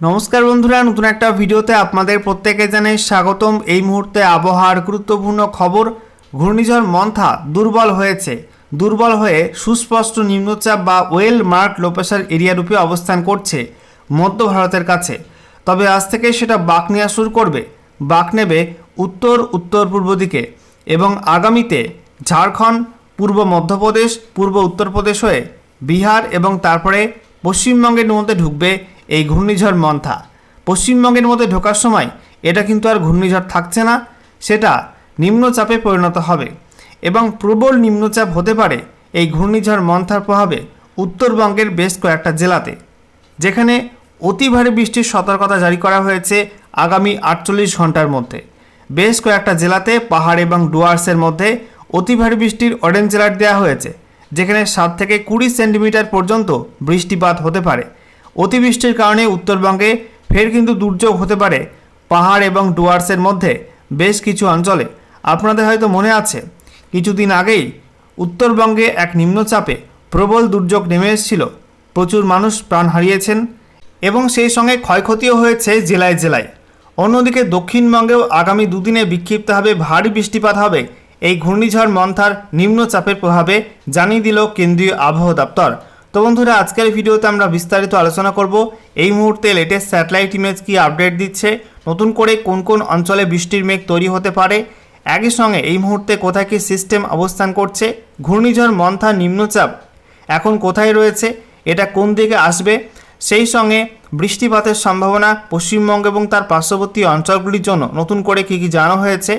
নমস্কার বন্ধুরা, নতুন একটা ভিডিওতে আপনাদের প্রত্যেকে জানাই স্বাগতম। এই মুহূর্তে আবহাওয়ার গুরুত্বপূর্ণ খবর, ঘূর্ণিঝড় মন্থা দুর্বল হয়েছে। দুর্বল হয়ে সুস্পষ্ট নিম্নচাপ বা ওয়েল মার্ক লোপেশার এরিয়া রূপে অবস্থান করছে মধ্য ভারতের কাছে। তবে আজ থেকে সেটা বাঁক নেওয়া শুরু করবে। বাঁক নেবে উত্তর উত্তর পূর্ব দিকে এবং আগামীতে ঝাড়খণ্ড, পূর্ব মধ্যপ্রদেশ, পূর্ব উত্তরপ্রদেশ হয়ে বিহার এবং তারপরে পশ্চিমবঙ্গের মধ্যে ঢুকবে এই ঘূর্ণিঝড় মন্থা। পশ্চিমবঙ্গের মধ্যে ঢোকার সময় এটা কিন্তু আর ঘূর্ণিঝড় থাকছে না, সেটা নিম্নচাপে পরিণত হবে এবং প্রবল নিম্নচাপ হতে পারে এই ঘূর্ণিঝড় মন্থার প্রভাবে উত্তরবঙ্গের বেশ কয়েকটা জেলাতে, যেখানে অতি ভারী বৃষ্টির সতর্কতা জারি করা হয়েছে আগামী আটচল্লিশ ঘণ্টার মধ্যে। বেশ কয়েকটা জেলাতে পাহাড় এবং ডুয়ার্সের মধ্যে অতি ভারী বৃষ্টির অরেঞ্জ অ্যালার্ট দেওয়া হয়েছে, যেখানে সাত থেকে কুড়ি সেন্টিমিটার পর্যন্ত বৃষ্টিপাত হতে পারে। অতিবৃষ্টির কারণে উত্তরবঙ্গে ফের কিন্তু দুর্যোগ হতে পারে। পাহাড় এবং ডুয়ার্সের মধ্যে বেশ কিছু অঞ্চলে, আপনাদের হয়তো মনে আছে, কিছুদিন আগেই উত্তরবঙ্গে এক নিম্নচাপে প্রবল দুর্যোগ নেমে এসেছিল। প্রচুর মানুষ প্রাণ হারিয়েছেন এবং সেই সঙ্গে ক্ষয়ক্ষতিও হয়েছে জেলায় জেলায়। অন্যদিকে দক্ষিণবঙ্গেও আগামী দুদিনে বিক্ষিপ্তভাবে ভারী বৃষ্টিপাত হবে। এই ঘূর্ণিঝড় মন্থার নিম্নচাপের প্রভাবে জানিয়ে দিল কেন্দ্রীয় আবহাওয়া দপ্তর। তো বন্ধুরা, আজকের ভিডিওতে আমরা বিস্তারিত আলোচনা করব। এই মুহূর্তে লেটেস্ট স্যাটেলাইট ইমেজ কি আপডেট দিচ্ছে? নতুন করে কোন কোন অঞ্চলে বৃষ্টির মেঘ তৈরি হতে পারে? একই সঙ্গে এই মুহূর্তে কোথায় কি সিস্টেম অবস্থান করছে? ঘূর্ণিঝড়, মন্থা, নিম্নচাপ এখন কোথায় রয়েছে? এটা কোন দিকে আসবে? সেই সঙ্গে বৃষ্টিপাতের সম্ভাবনা পশ্চিমবঙ্গ এবং তার পার্শ্ববর্তী অঞ্চলগুলির জন্য নতুন করে কী কী জানানো হয়েছে?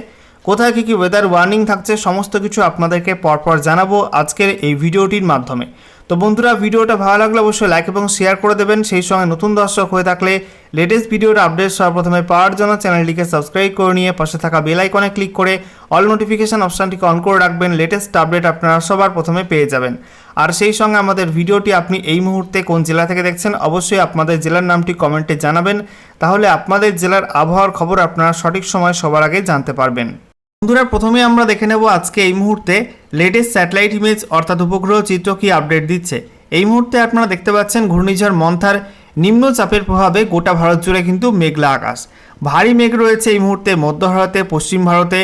কোথায় কী কী ওয়েদার ওয়ার্নিং থাকছে? সমস্ত কিছু আপনাদেরকে পরপর জানাব আজকের এই ভিডিওটির মাধ্যমে। তো বন্ধুরা, ভিডিওটা ভালো লাগলে অবশ্যই লাইক এবং শেয়ার করে দেবেন। সেই সঙ্গে নতুন দর্শক হয়ে থাকলে লেটেস্ট ভিডিওর আপডেট সর্বপ্রথমে পাওয়ার জন্য চ্যানেলটিকে সাবস্ক্রাইব করে নিয়ে পাশে থাকা বেল আইকনে ক্লিক করে অল নোটিফিকেশন অপশানটিকে অন করে রাখবেন। লেটেস্ট আপডেট আপনারা সবার প্রথমে পেয়ে যাবেন। আর সেই সঙ্গে আমাদের ভিডিওটি আপনি এই মুহূর্তে কোন জেলা থেকে দেখছেন অবশ্যই আপনাদের জেলার নামটি কমেন্টে জানাবেন। তাহলে আপনাদের জেলার আবহাওয়ার খবর আপনারা সঠিক সময় সবার আগে জানতে পারবেন। বন্ধুরা, প্রথমে আমরা দেখে নেব আজকে এই মুহূর্তে লেটেস্ট স্যাটেলাইট ইমেজ অর্থাৎ উপগ্রহ চিত্র কি আপডেট দিচ্ছে। এই মুহূর্তে আপনারা দেখতে পাচ্ছেন ঘূর্ণিঝড় মন্থার নিম্নচাপের প্রভাবে গোটা ভারত জুড়ে কিন্তু মেঘলা আকাশ। ভারী মেঘ রয়েছে এই মুহূর্তে মধ্য ভারতে, পশ্চিম ভারতে,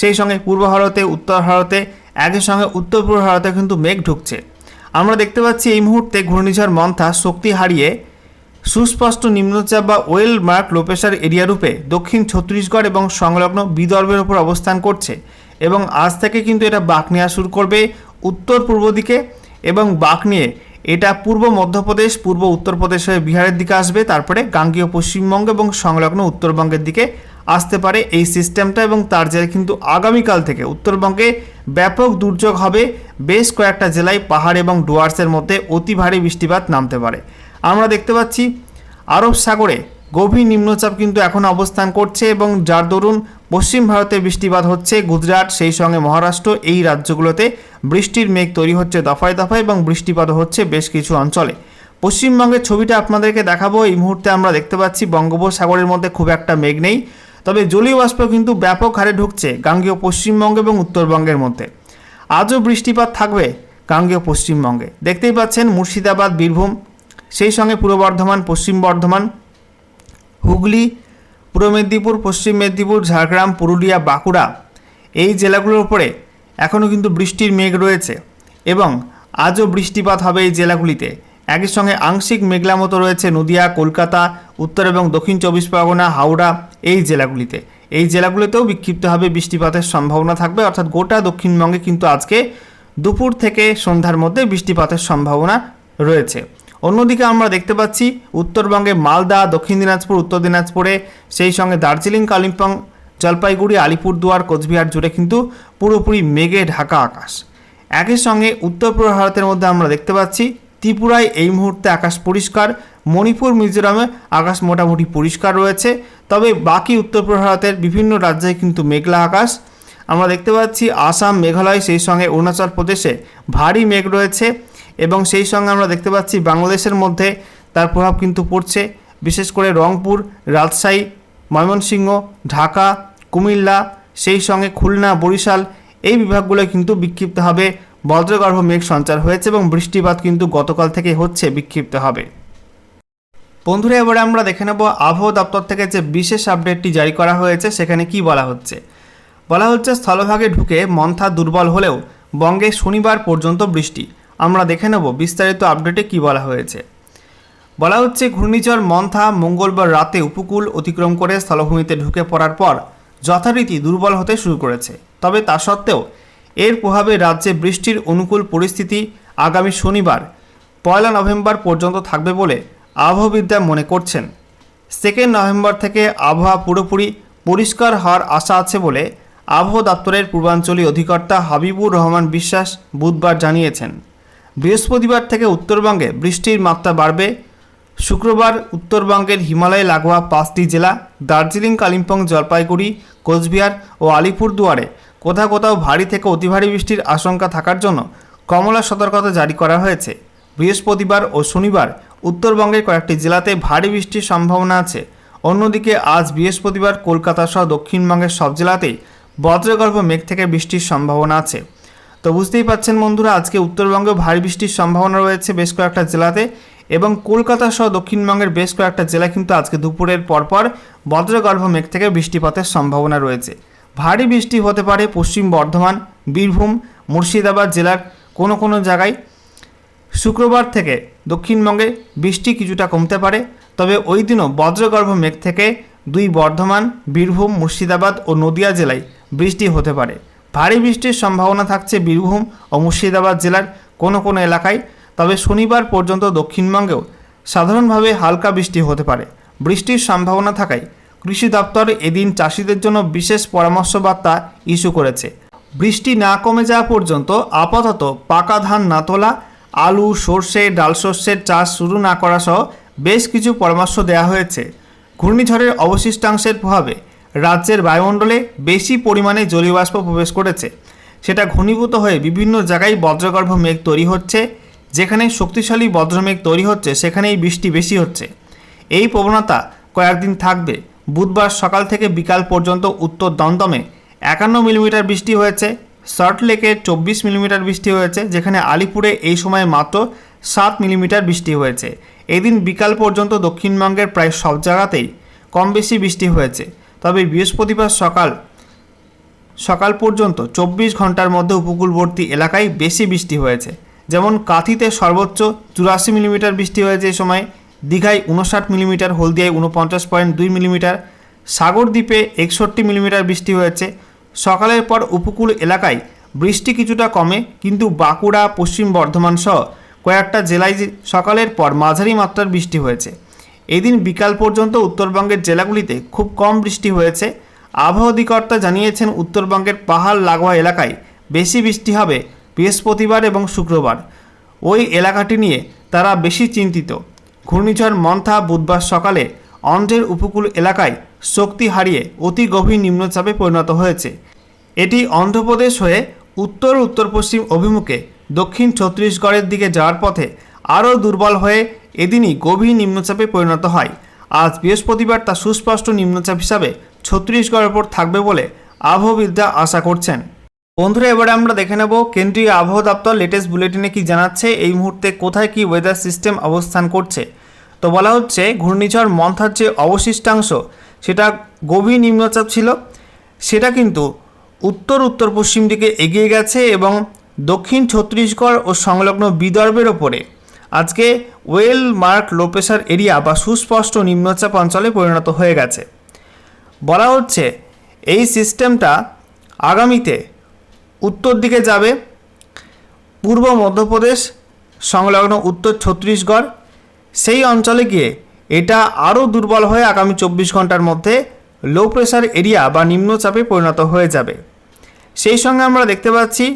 সেই সঙ্গে পূর্ব ভারতে, উত্তর ভারতে, একই সঙ্গে উত্তর পূর্ব ভারতে কিন্তু মেঘ ঢুকছে। আমরা দেখতে পাচ্ছি এই মুহূর্তে ঘূর্ণিঝড় মন্থা শক্তি হারিয়ে সুস্পষ্ট নিম্নচাপ বা ওয়েল মার্ক লোপেশার এরিয়া রূপে দক্ষিণ ছত্তিশগড় এবং সংলগ্ন বিদর্ভের ওপর অবস্থান করছে এবং আজ থেকে কিন্তু এটা বাঁক নেওয়া শুরু করবে উত্তর পূর্ব দিকে এবং বাঁক নিয়ে এটা পূর্ব মধ্যপ্রদেশ, পূর্ব উত্তরপ্রদেশ হয়ে বিহারের দিকে আসবে, তারপরে গাঙ্গীয় পশ্চিমবঙ্গ এবং সংলগ্ন উত্তরবঙ্গের দিকে আসতে পারে এই সিস্টেমটা এবং তার জেরে কিন্তু আগামীকাল থেকে উত্তরবঙ্গে ব্যাপক দুর্যোগ হবে। বেশ কয়েকটা জেলায় পাহাড় এবং ডুয়ার্সের মধ্যে অতি ভারী বৃষ্টিপাত নামতে পারে। আমরা দেখতে পাচ্ছি, আরব সাগরে গভীর নিম্নচাপ কিন্তু এখন অবস্থান করছে এবং যার দরুন পশ্চিম ভারতে বৃষ্টিপাত হচ্ছে, গুজরাট, সেই সঙ্গে মহারাষ্ট্র, এই রাজ্যগুলোতে বৃষ্টির মেঘ তৈরি হচ্ছে দফায় দফায় এবং বৃষ্টিপাত হচ্ছে বেশ কিছু অঞ্চলে। পশ্চিমবঙ্গের ছবিটা আপনাদেরকে দেখাবো, এই মুহূর্তে আমরা দেখতে পাচ্ছি বঙ্গোপসাগরের মধ্যে খুব একটা মেঘ নেই, তবে জলীয় বাষ্প কিন্তু ব্যাপক হারে ঢুকছে গাঙ্গীয় পশ্চিমবঙ্গ এবং উত্তরবঙ্গের মধ্যে। আজও বৃষ্টিপাত থাকবে গাঙ্গীয় পশ্চিমবঙ্গে। দেখতেই পাচ্ছেন মুর্শিদাবাদ, বীরভূম সেই সঙ্গে পূর্ব বর্ধমান, পশ্চিম বর্ধমান, হুগলি, পূর্ব মেদিনীপুর, পশ্চিম মেদিনীপুর, ঝাড়গ্রাম, পুরুলিয়া, বাঁকুড়া এই জেলাগুলোর উপরে এখনও কিন্তু বৃষ্টির মেঘ রয়েছে এবং আজও বৃষ্টিপাত হবে এই জেলাগুলিতে। একই সঙ্গে আংশিক মেঘলা মতো রয়েছে নদিয়া, কলকাতা, উত্তর এবং দক্ষিণ চব্বিশ পরগনা, হাওড়া এই জেলাগুলিতে। এই জেলাগুলিতেও বিক্ষিপ্তভাবে বৃষ্টিপাতের সম্ভাবনা থাকবে, অর্থাৎ গোটা দক্ষিণবঙ্গে কিন্তু আজকে দুপুর থেকে সন্ধ্যার মধ্যে বৃষ্টিপাতের সম্ভাবনা রয়েছে। অন্যদিকে আমরা দেখতে পাচ্ছি উত্তরবঙ্গে মালদা, দক্ষিণ দিনাজপুর, উত্তর দিনাজপুরে, সেই সঙ্গে দার্জিলিং, কালিম্পং, জলপাইগুড়ি, আলিপুরদুয়ার, কোচবিহার জুড়ে কিন্তু পুরোপুরি মেঘে ঢাকা আকাশ। একই সঙ্গে উত্তর পূর্ব ভারতের মধ্যে আমরা দেখতে পাচ্ছি ত্রিপুরায় এই মুহূর্তে আকাশ পরিষ্কার, মণিপুর, মিজোরামে আকাশ মোটামুটি পরিষ্কার রয়েছে। তবে বাকি উত্তর পূর্ব ভারতের বিভিন্ন রাজ্যে কিন্তু মেঘলা আকাশ। আমরা দেখতে পাচ্ছি আসাম, মেঘালয়, সেই সঙ্গে অরুণাচল প্রদেশে ভারী মেঘ রয়েছে। এবং সেই সঙ্গে আমরা দেখতে পাচ্ছি বাংলাদেশের মধ্যে তার প্রভাব কিন্তু পড়ছে, বিশেষ করে রংপুর, রাজশাহী, ময়মনসিংহ, ঢাকা, কুমিল্লা, সেই সঙ্গে খুলনা, বরিশাল এই বিভাগগুলো কিন্তু বিক্ষিপ্তভাবে বজ্রগর্ভ মেঘ সঞ্চার হয়েছে এবং বৃষ্টিপাত কিন্তু গতকাল থেকে হচ্ছে বিক্ষিপ্তভাবে বন্ধুরা, এবারে আমরা দেখে নেব আবহাওয়া দপ্তর থেকে যে বিশেষ আপডেটটি জারি করা হয়েছে, সেখানে কি বলা হচ্ছে? বলা হচ্ছে, স্থলভাগে ঢুকে মন্থা দুর্বল হলেও বঙ্গে শনিবার পর্যন্ত বৃষ্টি। আমরা দেখে নেব বিস্তারিত আপডেটে কি বলা হয়েছে। বলা হচ্ছে, ঘূর্ণিঝড় মন্থা মঙ্গলবার রাতে উপকূল অতিক্রম করে স্থলভূমিতে ঢুকে পড়ার পর যথারীতি দুর্বল হতে শুরু করেছে। তবে তা সত্ত্বেও, এর প্রভাবে রাজ্যে বৃষ্টির অনুকূল পরিস্থিতি আগামী শনিবার, পয়লা নভেম্বর পর্যন্ত থাকবে বলে আবহাওয়াবিদরা মনে করছেন। সেকেন্ড নভেম্বর থেকে আবহাওয়া পুরোপুরি পরিষ্কার হওয়ার আশা আছে বলে আবহাওয়া দপ্তরের পূর্বাঞ্চলীয় অধিকর্তা হাবিবুর রহমান বিশ্বাস বুধবার জানিয়েছেন। বৃহস্পতিবার থেকে উত্তরবঙ্গে বৃষ্টির মাত্রা বাড়বে। শুক্রবার উত্তরবঙ্গের হিমালয়ে লাগোয়া পাঁচটি জেলা, দার্জিলিং, কালিম্পং, জলপাইগুড়ি, কোচবিহার ও আলিপুরদুয়ারে কোথাও কোথাও ভারী থেকে অতি ভারী বৃষ্টির আশঙ্কা থাকার জন্য কমলা সতর্কতা জারি করা হয়েছে। বৃহস্পতিবার ও শনিবার উত্তরবঙ্গের কয়েকটি জেলাতে ভারী বৃষ্টির সম্ভাবনা আছে। অন্যদিকে আজ বৃহস্পতিবার কলকাতা সহ দক্ষিণবঙ্গের সব জেলাতেই বজ্রগর্ভ মেঘ থেকে বৃষ্টির সম্ভাবনা আছে। তো বুঝতেই পাচ্ছেন বন্ধুরা, আজকে উত্তরবঙ্গে ভারী বৃষ্টির সম্ভাবনা রয়েছে বেশ কয়েকটা জেলাতে এবং কলকাতা সহ দক্ষিণবঙ্গের বেশ কয়েকটা জেলা কিন্তু আজকে দুপুরের পরপর বজ্রগর্ভ মেঘ থেকে বৃষ্টিপাতের সম্ভাবনা রয়েছে। ভারী বৃষ্টি হতে পারে পশ্চিম বর্ধমান, বীরভূম, মুর্শিদাবাদ জেলার কোনো কোনো জায়গায়। শুক্রবার থেকে দক্ষিণবঙ্গে বৃষ্টি কিছুটা কমতে পারে, তবে ওই দিনও বজ্রগর্ভ মেঘ থেকে দুই বর্ধমান, বীরভূম, মুর্শিদাবাদ ও নদিয়া জেলায় বৃষ্টি হতে পারে। ভারী বৃষ্টির সম্ভাবনা থাকছে বীরভূম ও মুর্শিদাবাদ জেলার কোনো কোনো এলাকায়। তবে শনিবার পর্যন্ত দক্ষিণবঙ্গেও সাধারণভাবে হালকা বৃষ্টি হতে পারে। বৃষ্টির সম্ভাবনা থাকায় কৃষি দপ্তর এদিন চাষিদের জন্য বিশেষ পরামর্শ বার্তা ইস্যু করেছে। বৃষ্টি না কমে যাওয়া পর্যন্ত আপাতত পাকা ধান না তোলা আলু, সর্ষে, ডাল শস্যের চাষ শুরু না করা সহ বেশ কিছু পরামর্শ দেওয়া হয়েছে। ঘূর্ণিঝড়ের অবশিষ্টাংশের প্রভাবে রাজ্যের বায়ুমণ্ডলে বেশি পরিমাণে জলীয় বাষ্প প্রবেশ করেছে। সেটা ঘনীভূত হয়ে বিভিন্ন জায়গায় বজ্রগর্ভ মেঘ তৈরি হচ্ছে। যেখানে শক্তিশালী বজ্রমেঘ তৈরি হচ্ছে, সেখানেই বৃষ্টি বেশি হচ্ছে। এই প্রবণতা কয়েকদিন থাকবে। বুধবার সকাল থেকে বিকাল পর্যন্ত উত্তর দমদমে একান্ন মিলিমিটার বৃষ্টি হয়েছে। সল্টলেকে চব্বিশ মিলিমিটার বৃষ্টি হয়েছে, যেখানে আলিপুরে এই সময় মাত্র সাত মিলিমিটার বৃষ্টি হয়েছে। এদিন বিকাল পর্যন্ত দক্ষিণবঙ্গের প্রায় সব জায়গাতেই কম বেশি বৃষ্টি হয়েছে। তবে বৃহস্পতিবার সকাল সকাল পর্যন্ত চব্বিশ ঘণ্টার মধ্যে উপকূলবর্তী এলাকায় বেশি বৃষ্টি হয়েছে। যেমন কাথিতে সর্বোচ্চ চুরাশি মিলিমিটার বৃষ্টি হয়েছে এই সময়, দীঘায় উনষাট মিলিমিটার, হলদিয়ায় উনপঞ্চাশ পয়েন্ট দুই মিলিমিটার, সাগরদ্বীপে একষট্টি মিলিমিটার বৃষ্টি হয়েছে। সকালের পর উপকূল এলাকায় বৃষ্টি কিছুটা কমে, কিন্তু বাঁকুড়া, পশ্চিম বর্ধমান সহ কয়েকটা জেলায় সকালের পর মাঝারি মাত্রার বৃষ্টি হয়েছে। এদিন বিকাল পর্যন্ত উত্তরবঙ্গের জেলাগুলিতে খুব কম বৃষ্টি হয়েছে। আবহাওয়া অধিকর্তা জানিয়েছেন, উত্তরবঙ্গের পাহাড় লাগোয়া এলাকায় বেশি বৃষ্টি হবে বৃহস্পতিবার এবং শুক্রবার। ওই এলাকাটি নিয়ে তারা বেশি চিন্তিত। ঘূর্ণিঝড় মন্থা বুধবার সকালে অন্ধ্রের উপকূল এলাকায় শক্তি হারিয়ে অতি গভীর নিম্নচাপে পরিণত হয়েছে। এটি অন্ধ্রপ্রদেশ হয়ে উত্তর উত্তর পশ্চিম অভিমুখে দক্ষিণ ছত্তিশগড়ের দিকে যাওয়ার পথে আরও দুর্বল হয়ে এদিনই গভীর নিম্নচাপে পরিণত হয়। আজ বৃহস্পতিবার তা সুস্পষ্ট নিম্নচাপ হিসাবে ছত্তিশগড়ের ওপর থাকবে বলে আবহাওয়াবিদরা আশা করছেন। বন্ধুরা, এবারে আমরা দেখে নেব কেন্দ্রীয় আবহাওয়া দপ্তর লেটেস্ট বুলেটিনে কি জানাচ্ছে, এই মুহূর্তে কোথায় কি ওয়েদার সিস্টেম অবস্থান করছে। তো বলা হচ্ছে, ঘূর্ণিঝড় মন্থার যে অবশিষ্টাংশ, সেটা গভীর নিম্নচাপ ছিল। সেটা কিন্তু উত্তর উত্তর পশ্চিম দিকে এগিয়ে গেছে এবং দক্ষিণ ছত্তিশগড় ও সংলগ্ন বিদর্ভের ওপরে। আজকে well marked low pressure area বা সুস্পষ্ট নিম্নচাপ অঞ্চলে পরিণত হয়ে গেছে। বলা হচ্ছে, এই সিস্টেমটা আগামীতে উত্তর দিকে যাবে, পূর্ব মধ্যপ্রদেশ, সংলগ্ন উত্তর ছত্তিশগড়, সেই অঞ্চলে গিয়ে এটা আরও দুর্বল হয়ে আগামী চব্বিশ ঘণ্টার মধ্যে লো প্রেশার এরিয়া বা নিম্নচাপে পরিণত হয়ে যাবে। সেই সঙ্গে আমরা দেখতে পাচ্ছি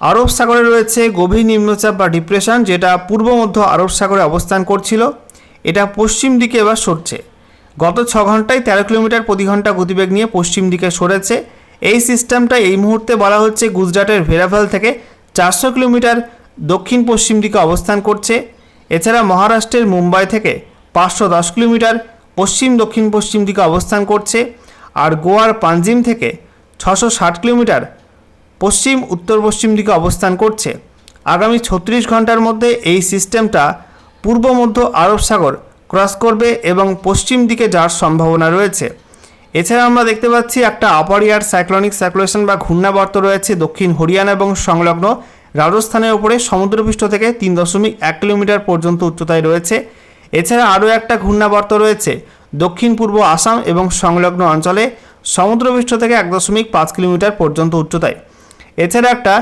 আরব সাগরে রয়েছে গভীর নিম্নচাপ বা ডিপ্রেশন যেটা পূর্ব মধ্য আরব সাগরে অবস্থান করছিল। এটা পশ্চিম দিকে এবার সরছে। গত ছ ঘন্টায় তেরো কিলোমিটার প্রতি ঘণ্টা গতিবেগ নিয়ে পশ্চিম দিকে সরেছে। এই সিস্টেমটা এই মুহূর্তে বলা হচ্ছে গুজরাটের ভেরাভেল থেকে চারশো কিলোমিটার দক্ষিণ পশ্চিম দিকে অবস্থান করছে। এছাড়া মহারাষ্ট্রের মুম্বাই থেকে পাঁচশো দশ কিলোমিটার পশ্চিম দক্ষিণ পশ্চিম দিকে অবস্থান করছে। আর গোয়ার পাঞ্জিম থেকে ছশো ষাট কিলোমিটার পশ্চিম, উত্তর পশ্চিম দিকে অবস্থান করছে। আগামী ছত্রিশ ঘণ্টার মধ্যে এই সিস্টেমটা পূর্ব, মধ্য আরব সাগর ক্রস করবে এবং পশ্চিম দিকে যাওয়ার সম্ভাবনা রয়েছে। এছাড়া আমরা দেখতে পাচ্ছি একটা আপার ইয়ার সাইক্লনিক সার্কুলেশন বা ঘূর্ণাবর্ত রয়েছে দক্ষিণ হরিয়ানা এবং সংলগ্ন রাজস্থানের উপরে, সমুদ্রপৃষ্ঠ থেকে তিন দশমিক এক কিলোমিটার পর্যন্ত উচ্চতায় রয়েছে। এছাড়া আরও একটা ঘূর্ণাবর্ত রয়েছে দক্ষিণ, পূর্ব আসাম এবং সংলগ্ন অঞ্চলে, সমুদ্রপৃষ্ঠ থেকে এক দশমিক পাঁচ কিলোমিটার পর্যন্ত উচ্চতায়। এছাড়া একটা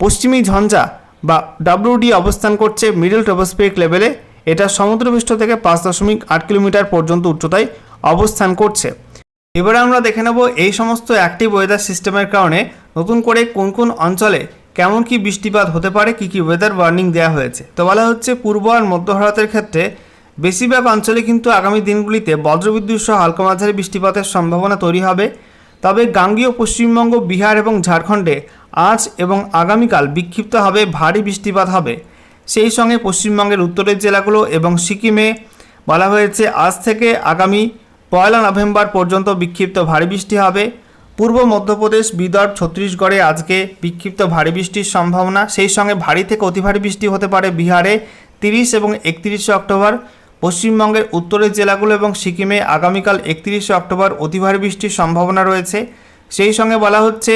পশ্চিমী ঝঞ্ঝা বা ডাব্লিউডি অবস্থান করছে মিডল ট্রপোস্ফিরিক লেভেলে এটা সমুদ্রপৃষ্ঠ থেকে পাঁচ দশমিক আট কিলোমিটার পর্যন্ত উচ্চতায় অবস্থান করছে। এবারে আমরা দেখে নেব এই সমস্ত অ্যাক্টিভ ওয়েদার সিস্টেমের কারণে নতুন করে কোন কোন অঞ্চলে কেমন কি বৃষ্টিপাত হতে পারে, কি কি ওয়েদার ওয়ার্নিং দেওয়া হয়েছে। তো বলা হচ্ছে পূর্ব আর মধ্য ভারতের ক্ষেত্রে বেশিরভাগ অঞ্চলে কিন্তু আগামী দিনগুলিতে বজ্রবিদ্যুৎ সহ হালকা মাঝারি বৃষ্টিপাতের সম্ভাবনা তৈরি হবে। তবে গাঙ্গীয় পশ্চিমবঙ্গ, বিহার এবং ঝাড়খণ্ডে আজ এবং আগামীকাল বিক্ষিপ্ত হবে ভারী বৃষ্টিপাত হবে। সেই সঙ্গে পশ্চিমবঙ্গের উত্তরের জেলাগুলো এবং সিকিমে বলা হয়েছে আজ থেকে আগামী পয়লা নভেম্বর পর্যন্ত বিক্ষিপ্ত ভারী বৃষ্টি হবে। পূর্ব মধ্যপ্রদেশ, বিদর্ভ, ছত্তিশগড়ে আজকে বিক্ষিপ্ত ভারী বৃষ্টির সম্ভাবনা। সেই সঙ্গে ভারী থেকে অতি ভারী বৃষ্টি হতে পারে বিহারে তিরিশ এবং একত্রিশে অক্টোবর। পশ্চিমবঙ্গের উত্তরের জেলাগুলো এবং সিকিমে আগামীকাল একত্রিশে অক্টোবর অতি ভারী বৃষ্টির সম্ভাবনা রয়েছে। সেই সঙ্গে বলা হচ্ছে,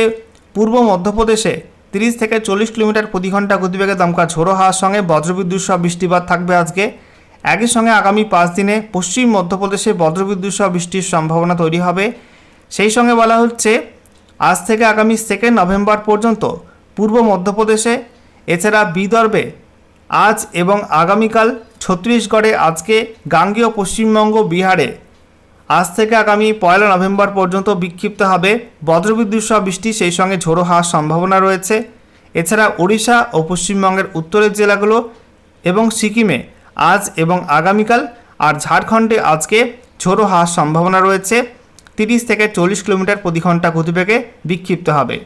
পূর্ব মধ্যপ্রদেশে তিরিশ থেকে চল্লিশ কিলোমিটার প্রতি ঘণ্টা গতিবেগে দমকা ঝোড়ো হাওয়ার সঙ্গে বজ্রবিদ্যুৎ সহ বৃষ্টিপাত থাকবে আজকে। একই সঙ্গে আগামী পাঁচ দিনে পশ্চিম মধ্যপ্রদেশে বজ্রবিদ্যুৎ সহ বৃষ্টির সম্ভাবনা তৈরি হবে। সেই সঙ্গে বলা হচ্ছে, আজ থেকে আগামী সেকেন্ড নভেম্বর পর্যন্ত পূর্ব মধ্যপ্রদেশে, এছাড়া বিদর্ভে আজ এবং আগামীকাল ছত্তিশগড়ে আজকে গাঙ্গেয় পশ্চিমবঙ্গ বিহারে। আজ থেকে আগামী পয়লা নভেম্বর পর্যন্ত বিক্ষিপ্ত হবে বজ্রবিদ্যুৎ সহ বৃষ্টি, সেই সঙ্গে ঝোড়ো হওয়ার সম্ভাবনা রয়েছে। এছাড়া ওড়িশা ও পশ্চিমবঙ্গের উত্তরের জেলাগুলো এবং সিকিমে আজ এবং আগামীকাল আর ঝাড়খণ্ডে আজকে ঝোড়ো হওয়ার সম্ভাবনা রয়েছে। তিরিশ থেকে চল্লিশ কিলোমিটার প্রতি ঘণ্টা গতিবেগে বিক্ষিপ্ত হবে।